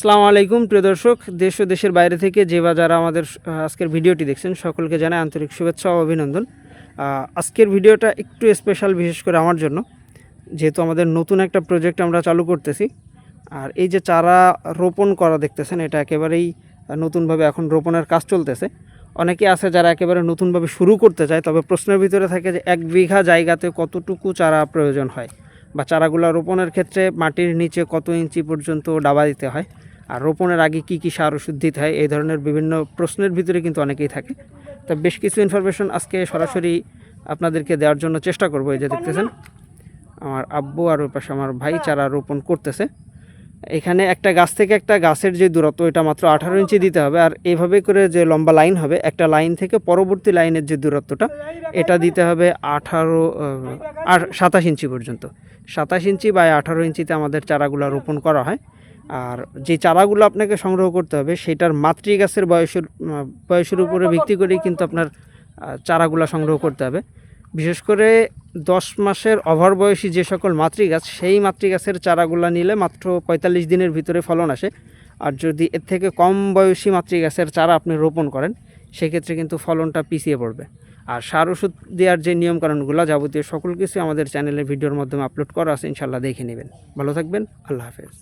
আসসালামু আলাইকুম, প্রিয় দর্শক। দেশ ও দেশের বাইরে থেকে যে বা যারা আমাদের আজকের ভিডিওটি দেখছেন, সকলকে জানাই আন্তরিক শুভেচ্ছা ও অভিনন্দন। আজকের ভিডিওটা একটু স্পেশাল বিশেষ করে আমার জন্য। যেহেতু আমাদের নতুন একটা প্রজেক্ট আমরা চালু করতেছি, আর এই যে চারা রোপণ করা দেখতেছেন, এটা একেবারেই নতুনভাবে এখন রোপণের কাজ চলতেছে। অনেকে আছে যারা একেবারে নতুনভাবে শুরু করতে চায়, তবে প্রশ্নের ভিতরে থাকে যে এক বিঘা জায়গাতে কতটুকু চারা প্রয়োজন হয়? বা চারাগুলো রোপণের ক্ষেত্রে মাটির নিচে কত ইঞ্চি পর্যন্ত ডাবা দিতে হয়? আর রোপণের আগে কি কি সার ওষুধ দিতে হয়, এই ধরনের বিভিন্ন প্রশ্নের ভিতরে কিন্তু অনেকেই থাকে। তা বেশ কিছু ইনফরমেশন আজকে সরাসরি আপনাদেরকে দেওয়ার জন্য চেষ্টা করব, এই যে দেখতেছেন। আমার আব্বু আর ওই পাশে আমার ভাই চারা রোপণ করতেছে। এখানে একটা গাছ থেকে একটা গাছের যে দূরত্ব এটা মাত্র আঠারো ইঞ্চি দিতে হবে। আর এইভাবে করে যে লম্বা লাইন হবে, একটা লাইন থেকে পরবর্তী লাইনের যে দূরত্বটা, এটা দিতে হবে আঠারো আর সাতাশ ইঞ্চি পর্যন্ত। সাতাশ ইঞ্চি বা আঠারো ইঞ্চিতে আমাদের চারাগুলো রোপণ করা হয়। আর যে চারাগুলো আপনাকে সংগ্রহ করতে হবে, সেটার মাতৃ গাছের বয়সের বয়সের উপরে ভিত্তি করেই কিন্তু আপনার চারাগুলো সংগ্রহ করতে হবে। বিশেষ করে দশ মাসের অভার বয়সী যে সকল মাতৃগাছ, সেই মাতৃগাছের চারাগুলো নিলে মাত্র পঁয়তাল্লিশ দিনের ভিতরে ফলন আসে। আর যদি এর থেকে কম বয়সী মাতৃগাছের চারা আপনি রোপণ করেন, সেক্ষেত্রে কিন্তু ফলনটা পিছিয়ে পড়বে। আর সার ওষুধ দেওয়ার যে নিয়মকানুনগুলো যাবতীয় সকল কিছু আমাদের চ্যানেলের ভিডিওর মাধ্যমে আপলোড করা আছে ইনশাল্লাহ দেখে নেবেন। ভালো থাকবেন, আল্লাহ হাফেজ।